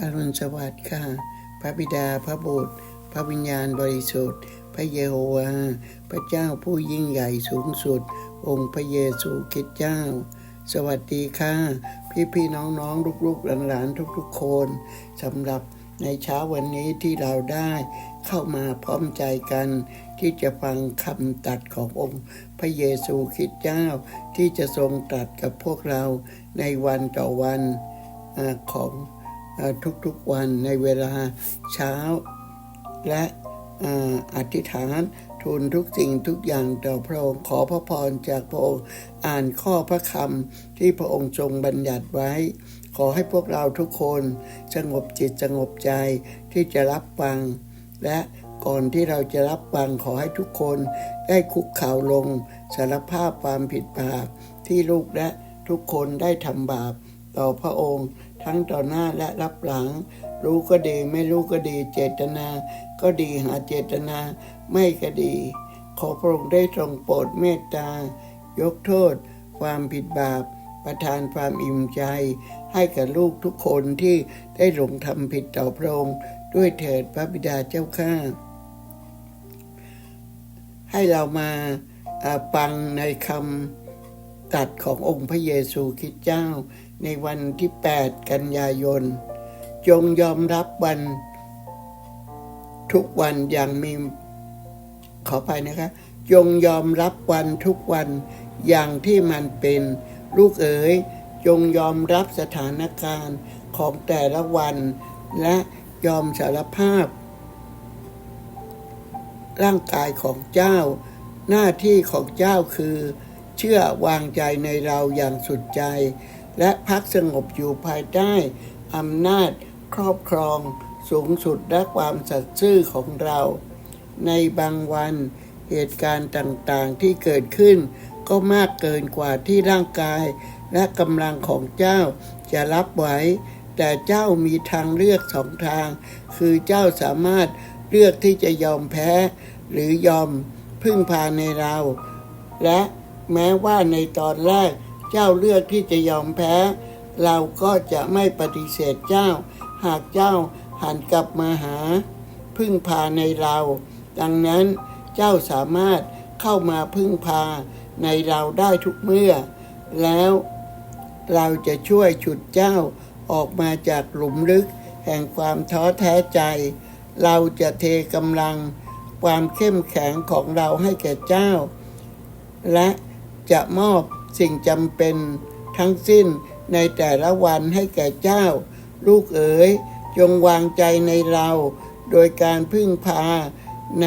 อรุณสวัสดิ์ค่ะ พระบิดาพระบุตร พระวิญญาณบริสุทธิ์ พระเยโฮวา พระเจ้าผู้ยิ่งใหญ่สูงสุด องค์พระเยซูคริสต์เจ้า สวัสดีค่ะ พี่พี่น้องน้องลูกๆหลานๆทุกๆคนสำหรับในเช้าวันนี้ที่เราได้เข้ามาพร้อมใจกัน ที่จะฟังคำตัดขององค์ พระเยซูคริสต์เจ้า ที่จะทรงตรัสกับพวกเราในวันต่อวันอของ ทุกๆวันในเวลาเช้า และอธิษฐานทูลทุกสิ่งทุกอย่างต่อพระองค์ขอพระพรจากพระองค์อ่านข้อพระคำที่พระองค์ทรงบัญญัติไว้ ขอให้พวกเราทุกคนสงบจิตสงบใจที่จะรับฟัง และก่อนที่เราจะรับฟังขอให้ทุกคนได้คุกเข่าลงสารภาพความผิดบาปที่ลูกและทุกคนได้ทำบาปต่อพระองค์ ทั้งต่อหน้าและรับหลัง รู้ก็ดีไม่รู้ก็ดีเจตนา ก็ดีหาเจตนา ไม่ก็ดี ขอพระองค์ได้ทรงโปรดเมตตา ยกโทษ ความผิดบาป ประทานความอิ่มใจ ให้กับลูกทุกคนที่ได้หลงทำผิดต่อพระองค์ด้วยเถิดพระบิดาเจ้าข้าให้เรามาฟังในคำตัดขององค์พระเยซูคริสต์เจ้าในวันที่ 8 กันยายน จงยอมรับวันทุกวันอย่างมีขอไปนะคะ จงยอมรับวันทุกวันอย่างที่มันเป็น ลูกเอ๋ย จงยอมรับสถานการณ์ของแต่ละวัน และยอมสารภาพ ร่างกายของเจ้า หน้าที่ของเจ้าคือ เชื่อวางใจในเราอย่างสุดใจ และพักสงบอยู่ภายใต้อำนาจครอบครองสูงสุดและความสัตย์ซื่อของเรา ในบางวันเหตุการณ์ต่างๆที่เกิดขึ้น ก็มากเกินกว่าที่ร่างกาย และกำลังของเจ้าจะรับไหวแต่เจ้ามีทางเลือกสองทาง คือเจ้าสามารถเลือกที่จะยอมแพ้ หรือยอมพึ่งพาในเรา และแม้ว่าในตอนแรก เจ้าเลือกที่จะยอมแพ้ เราก็จะไม่ปฏิเสธเจ้า หากเจ้าหันกลับมาหา พึ่งพาในเรา ดังนั้นเจ้าสามารถเข้ามาพึ่งพาในเราได้ทุกเมื่อ แล้วเราจะช่วยฉุดเจ้าออกมาจากหลุมลึกแห่งความท้อแท้ใจ เราจะเทกำลังความเข้มแข็งของเราให้แก่เจ้า และจะมอบ สิ่งจำเป็นทั้งสิ้นในแต่ละวันให้แก่เจ้า ลูกเอ๋ยจงวางใจในเรา โดยการพึ่งพาใน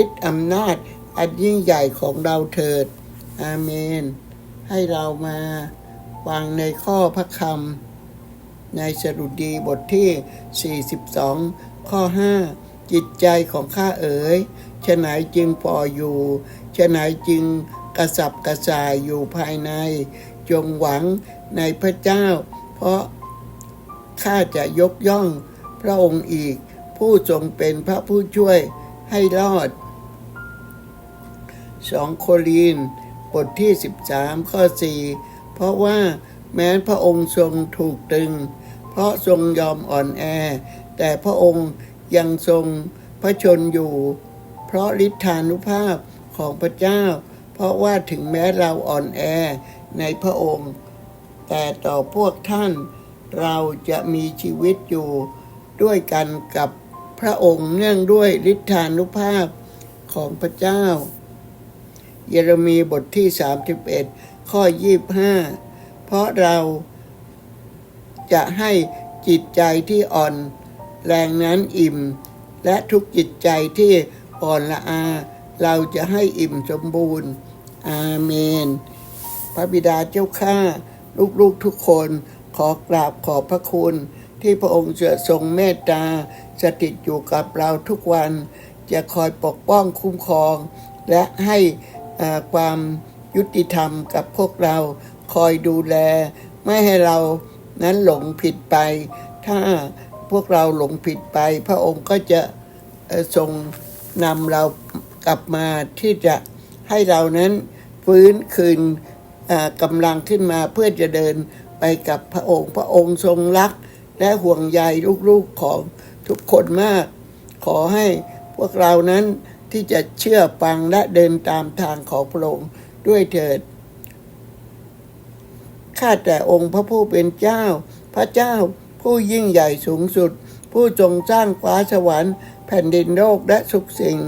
ฤทธิ์อำนาจอันยิ่งใหญ่ของเราเถิด อาเมน ให้เรามาฟังในข้อพระคำในสดุดีบทที่ 42 ข้อ 5 จิตใจของข้าเอ๋ยฉะไหนจึงพออยู่ฉะไหนจึง กระสับกระส่ายอยู่ภายใน จงหวังในพระเจ้า เพราะข้าจะยกย่องพระองค์อีก ผู้ทรงเป็นพระผู้ช่วยให้รอดสองโคลีนบทที่ 13 ข้อ 4 เพราะว่าแม้พระองค์ทรงถูกตึง เพราะทรงยอมอ่อนแอ แต่พระองค์ยังทรงพระชนอยู่ เพราะฤทธานุภาพของพระเจ้า เพราะว่าถึงแม้เราอ่อนแอในพระองค์ แต่ต่อพวกท่านเราจะมีชีวิตอยู่ด้วยกันกับพระองค์เนื่องด้วยฤทธานุภาพของพระเจ้า เยเรมีบทที่ 31 ข้อ 25 เพราะเราจะให้จิตใจที่อ่อนแรงนั้นอิ่ม และทุกจิตใจที่อ่อนละอา เราจะให้อิ่มสมบูรณ์ อาเมน พระบิดาเจ้าข้าลูกๆทุกคนขอกราบขอบพระคุณ ที่พระองค์จะทรงเมตตาสถิตอยู่กับเราทุกวัน จะคอยปกป้องคุ้มครอง และให้ความยุติธรรมกับพวกเราคอยดูแล ไม่ให้เรานั้นหลงผิดไป ถ้าพวกเราหลงผิดไป พระองค์ก็จะทรงนำเรา กลับมาที่จะให้เรานั้นฟื้นคืนกำลังขึ้นมาเพื่อจะเดินไปกับพระองค์ พระองค์ทรงรัก และห่วงใยลูกๆของทุกคนมาก ขอให้พวกเรานั้นที่จะเชื่อฟังและเดินตามทางของพระองค์ด้วยเถิดข้าแต่องค์พระผู้เป็นเจ้า พระเจ้าผู้ยิ่งใหญ่สูงสุด ผู้ทรงสร้างฟ้าสวรรค์แผ่นดินโลกและทุกสิ่ง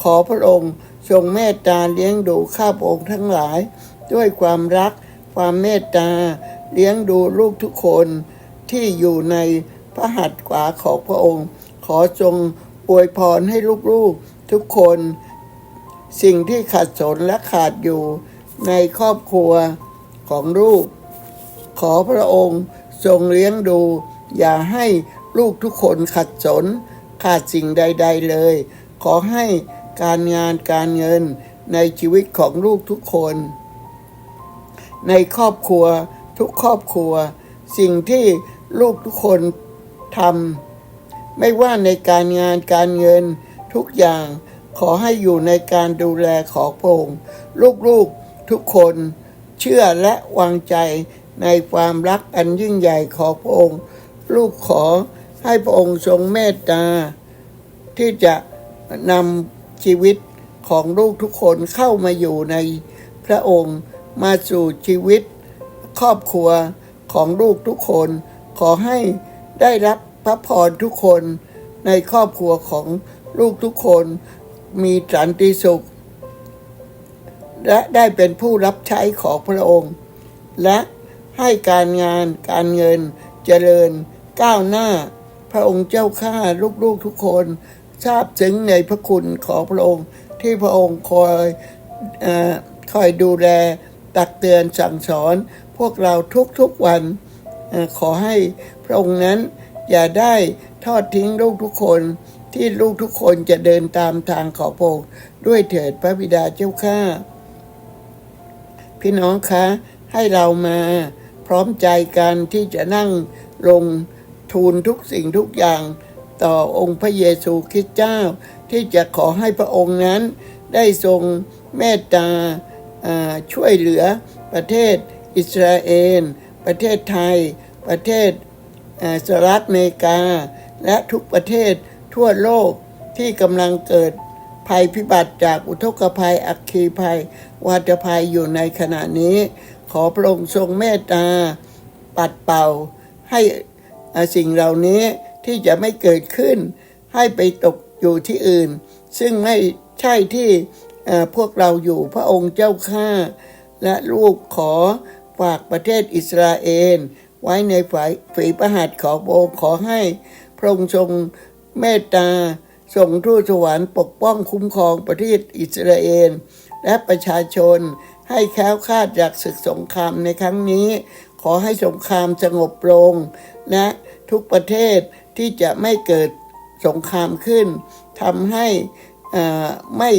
ขอพระองค์ทรงเมตตาเลี้ยงดูข้าพระองค์ทั้งหลาย ด้วยความรัก ความเมตตา เลี้ยงดูลูกทุกคนที่อยู่ในพระหัตถ์ขวาของพระองค์ ขอทรงอวยพรให้ลูกๆทุกคน สิ่งที่ขัดสนและขาดอยู่ในครอบครัวของลูก ขอพระองค์ทรงเลี้ยงดู อย่าให้ลูกทุกคนขัดสน ขาดสิ่งใด ๆเลย ขอให้ การงานการเงินในชีวิตของลูกทุกคน ในครอบครัวทุกครอบครัว สิ่งที่ลูกทุกคนทำไม่ว่าในการงานการเงินทุกอย่างขอให้อยู่ในการดูแลของพระองค์ลูกๆทุกคนเชื่อและวางใจในความรักอันยิ่งใหญ่ของพระองค์ ลูกขอให้พระองค์ทรงเมตตาที่จะนำ ชีวิตของลูกทุกคนเข้ามาอยู่ในพระองค์มาสู่ชีวิต ครอบครัวของลูกทุกคน ขอให้ได้รับพระพรทุกคนในครอบครัวของลูกทุกคน มีสันติสุข และได้เป็นผู้รับใช้ของพระองค์ และให้การงานการเงินเจริญก้าวหน้า พระองค์เจ้าข้าลูกๆทุกคน ทราบซึ้งในพระคุณของพระองค์ที่พระองค์คอยอคอยดูแลตักเตือนสั่งสอน พวกเราทุกๆวันออขอให้พระองค์นั้นอย่าได้ทอดทิ้งลูกทุกคนที่ลูกทุกคนจะเดินตามทางของพระองค์ด้วยเถิดพระบิดาเจ้าข้าพี่น้องคะ ให้เรามาพร้อมใจกันที่จะนั่งลงทูลทุกสิ่งทุกอย่าง ต่อองค์พระเยซูคริสต์เจ้า ที่จะขอให้พระองค์นั้น ได้ทรงเมตตาาช่วยเหลือประเทศอิสราเอล ประเทศไทย ประเทศสหรัฐอเมริกา และทุกประเทศทั่วโลกที่กำลังเกิดภัยพิบัติจากอุทกภัย อัคคีภัย วาตภัยอยู่ในขณะนี้ ขอพระองค์ทรงเมตตาปัดเป่าให้สิ่งเหล่านี้ ที่จะไม่เกิดขึ้น ให้ไปตกอยู่ที่อื่น ซึ่งไม่ใช่ที่พวกเราอยู่พระองค์เจ้าข้าและลูกขอฝากประเทศอิสราเอล ไว้ในฝ่ายฝีประหัตถ์ของพระองค์ขอให้พระองค์ทรงเมตตาส่งทูตสวรรค์ปกป้องคุ้มครองประเทศอิสราเอล และประชาชนให้แค้วคลาดจากศึกสงครามในครั้งนี้ ขอให้สงครามสงบลง และทุกประเทศ ที่จะไม่เกิดสงครามขึ้นทำให้อ่าไม่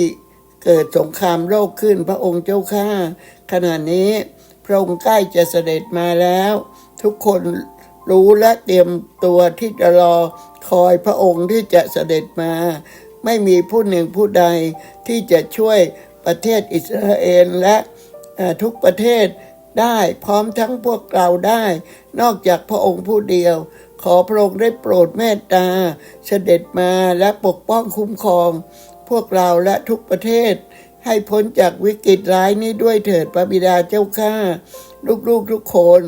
เกิดสงครามโลกขึ้นพระองค์เจ้าข้าขณะนี้พระองค์ใกล้จะเสด็จมาแล้ว ทุกคนรู้และเตรียมตัวที่จะรอคอยพระองค์ที่จะเสด็จมา ไม่มีผู้หนึ่งผู้ใดที่จะช่วยประเทศอิสราเอลและทุกประเทศได้พร้อมทั้งพวกเราได้ นอกจากพระองค์ผู้เดียว ขอพระองค์ได้โปรดเมตตา เสด็จมาและปกป้องคุ้มครอง พวกเราและทุกประเทศ ให้พ้นจากวิกฤตร้ายนี้ด้วยเถิดพระบิดาเจ้าข้าลูกๆทุกคน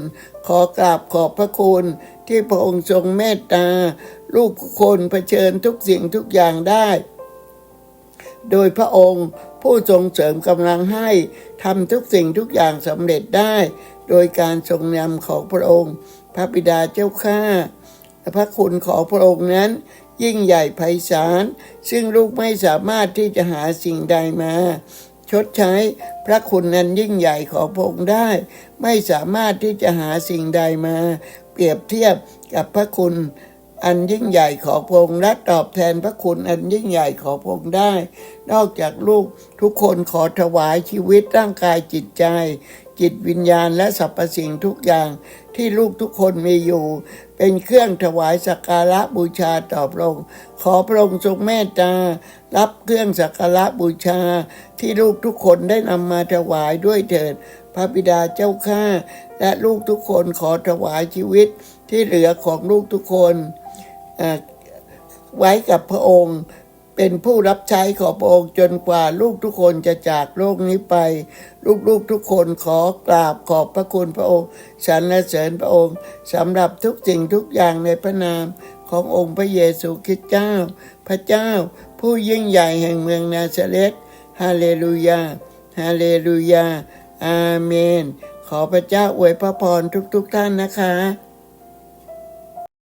ขอกราบขอบพระคุณที่พระองค์ทรงเมตตา ลูกทุกคนเผชิญทุกสิ่งทุกอย่างได้ โดยพระองค์ผู้ทรงเสริมกำลังให้ทำทุกสิ่งทุกอย่างสำเร็จได้ โดยการทรงนำของพระองค์ พระบิดาเจ้าข้า พระคุณของพระองค์นั้น ยิ่งใหญ่ไพศาลซึ่งลูกไม่สามารถที่จะหาสิ่งใดมา ชดใช้พระคุณนั้นยิ่งใหญ่ของพระองค์ได้ ไม่สามารถที่จะหาสิ่งใดมา เปรียบเทียบกับพระคุณอันยิ่งใหญ่ของพระองค์และตอบแทนพระคุณอันยิ่งใหญ่ของพระองค์ได้ นอกจากลูกทุกคนขอถวายชีวิตร่างกายจิตใจ จิตวิญญาณและสรรพสิ่งทุกอย่างที่ลูกทุกคนมีอยู่ เป็นเครื่องถวายสักการะบูชาต่อพระองค์ขอพระองค์ทรงเมตตา รับเครื่องสักการะบูชา ที่ลูกทุกคนได้นำมาถวายด้วยเถิด พระบิดาเจ้าข้าและลูกทุกคนขอถวายชีวิตที่เหลือของลูกทุกคนไว้กับพระองค์ เป็นผู้รับใช้ของพระองค์จนกว่าลูกทุกคนจะจากโลกนี้ไป ลูกๆทุกคนขอกราบขอบพระคุณพระองค์สรรเสริญพระองค์สำหรับทุกสิ่งทุกอย่างในพระนามขององค์พระเยซูคริสต์เจ้า พระเจ้า ผู้ยิ่งใหญ่แห่งเมืองนาซาเรตฮาเลลูยาฮาเลลูยาอาเมน ขอพระเจ้าอวยพระพรทุกๆท่านนะคะ